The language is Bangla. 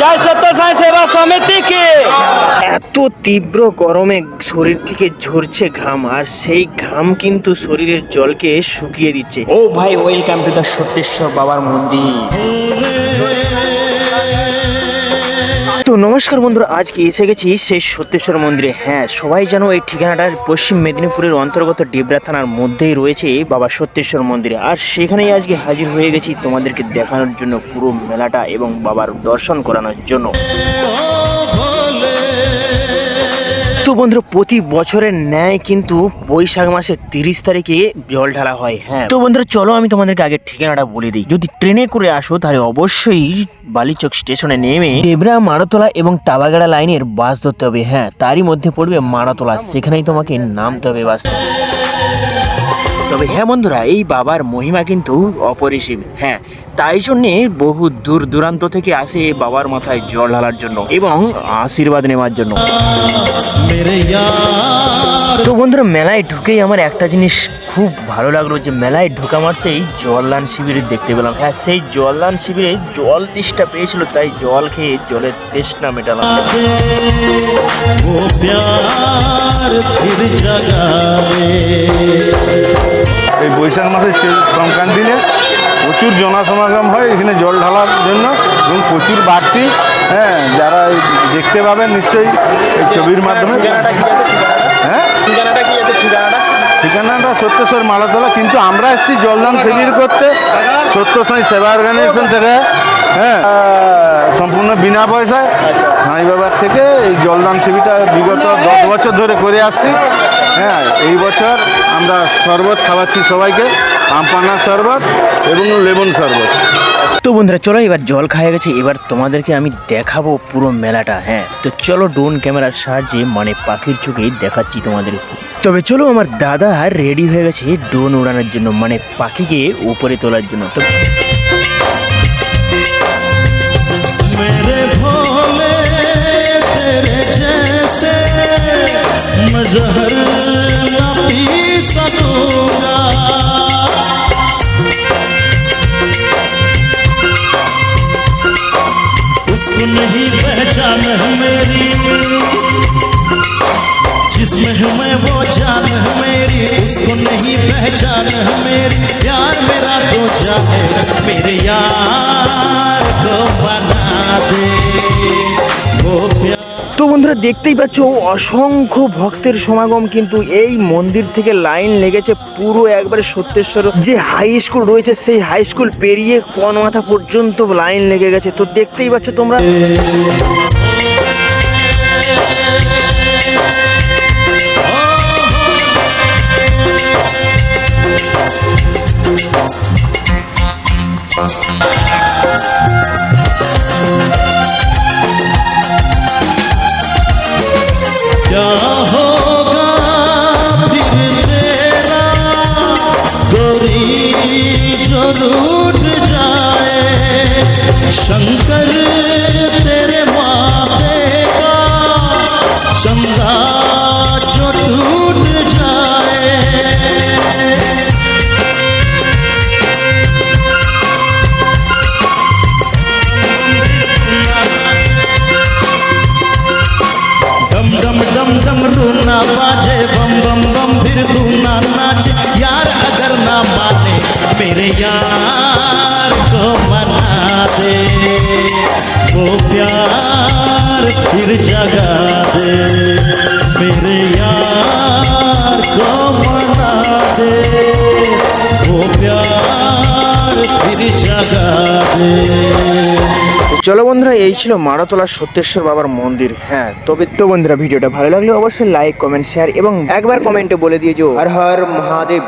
জয় সত্যসাই সেবা সমিতি কি? এত তীব্র গরমে শরীর থেকে ঝরছে ঘাম আর সেই ঘাম কিন্তু শরীরের জলকে শুকিয়ে দিচ্ছে। ও ভাই ওয়েলকাম টু দা সত্যেশ্বর বাবার মন্দির। তো নমস্কার বন্ধুরা, আজকে এসে গেছি সেই সত্যেশ্বর মন্দিরে। হ্যাঁ সবাই জানো এই ঠিকানাটার পশ্চিম মেদিনীপুরের অন্তর্গত ডেবরা থানার মধ্যেই রয়েছে বাবা সত্যেশ্বর মন্দিরে। আর সেখানেই আজকে হাজির হয়ে গেছি তোমাদেরকে দেখানোর জন্য পুরো মেলাটা এবং বাবার দর্শন করানোর জন্য। বন্ধুরা, প্রতি বছরের ন্যায় কিন্তু বৈশাখ মাসের তিরিশ তারিখে জল ঢালা হয় হ্যাঁ। তো বন্ধুরা, চলো আমি তোমাদেরকে আগে ঠিকানাটা বলে দিই। যদি ট্রেনে করে আসো, তাহলে অবশ্যই বালিচক স্টেশনে নেমে দেবরা, মারাতলা এবং টাবাগাড়া লাইনের বাস ধরতে হবে হ্যাঁ। তারই মধ্যে পড়বে মারাতলা, সেখানেই তোমাকে নামতে হবে বাস। তবে হ্যাঁ বন্ধুরা এই বাবার মহিমা কিন্তু অপরিসীম। হ্যাঁ তাই জন্যে বহু দূর দূরান্ত থেকে আসে এই বাবার মাথায় জল ঢালার জন্য এবং আশীর্বাদ নেওয়ার জন্য। তো বন্ধুরা মেলায় ঢুকেই আমার একটা জিনিস খুব ভালো লাগল যে মেলায় ঢোকা মারতেই জলদান শিবিরে দেখতে পেলাম। হ্যাঁ সেই জলদান শিবিরে জল তেষ্টা পেয়েছিল তাই জল খেয়ে জলের তেষ্টা মেটালাম। প্যার ফির বৈশাখ মাসের চে- সংক্রান্তি দিনে প্রচুর জনসমাগম হয় এখানে জল ঢালার জন্য এবং প্রচুর বাড়তি হ্যাঁ যারা দেখতে পাবেন নিশ্চয়ই এই ছবির মাধ্যমে। হ্যাঁ? ঠিকানাটা সত্যেশ্বর মালাতলা কিন্তু আমরা এসেছি জলদান শিবির করতে সত্য সাই সেবা অর্গানাইজেশন থেকে। হ্যাঁ। সম্পূর্ণ বিনা পয়সায় সাই বাবার থেকে এই জলদান শিবিরটা বিগত দশ বছর ধরে করে আসছি। হ্যাঁ এই বছর আমরা শরবত খাওয়াচ্ছি সবাইকে, আমপানা শরবত এবং লেবন শরবত। তো বন্ধুরা, চলো এবার জল খাইয়ে গেছে। এবার তোমাদেরকে আমি দেখাবো পুরো মেলাটা হ্যাঁ। তো চলো ড্রোন ক্যামেরার সাহায্যে মানে পাখির চোখে দেখাচ্ছি তোমাদের তবে চলো আমার দাদা রেডি হয়ে গেছে ড্রোন উড়ানোর জন্য মানে পাখিকে উপরে তোলার জন্য। তো मजहर न पी सकूँगा उसको नहीं पहचान है मेरी। जिसमें हूँ मैं वो जान है मेरी। उसको नहीं पहचान है मेरी। यार मेरा तो जाने मेरे यार। তো বন্ধুরা দেখতেই পাচ্ছ, অসংখ্য ভক্তের সমাগম কিন্তু এই মন্দির থেকে লাইন লেগেছে পুরো একবারে সত্যেশ্বর। যে হাই স্কুল রয়েছে, সেই হাই স্কুল পেরিয়ে মাথা পর্যন্ত লাইন লেগে গেছে। তো দেখতেই পাচ্ছ তোমরা। क्या होगा फिर तेरा गोरी जो रूठ जाए शंकर तेरे मेरे यार को मना दे वो प्यार फिर जगा दे मेरे यार को मना दे वो प्यार फिर जगा दे চলো বন্ধুরা এই ছিল মারাতলা সত্যেশ্বর বাবার মন্দির হ্যাঁ তবে তো বন্ধুরা ভিডিওটা ভালো লাগলে অবশ্যই লাইক কমেন্ট শেয়ার এবং একবার কমেন্টে বলে দিয়েছো হর হর মহাদেব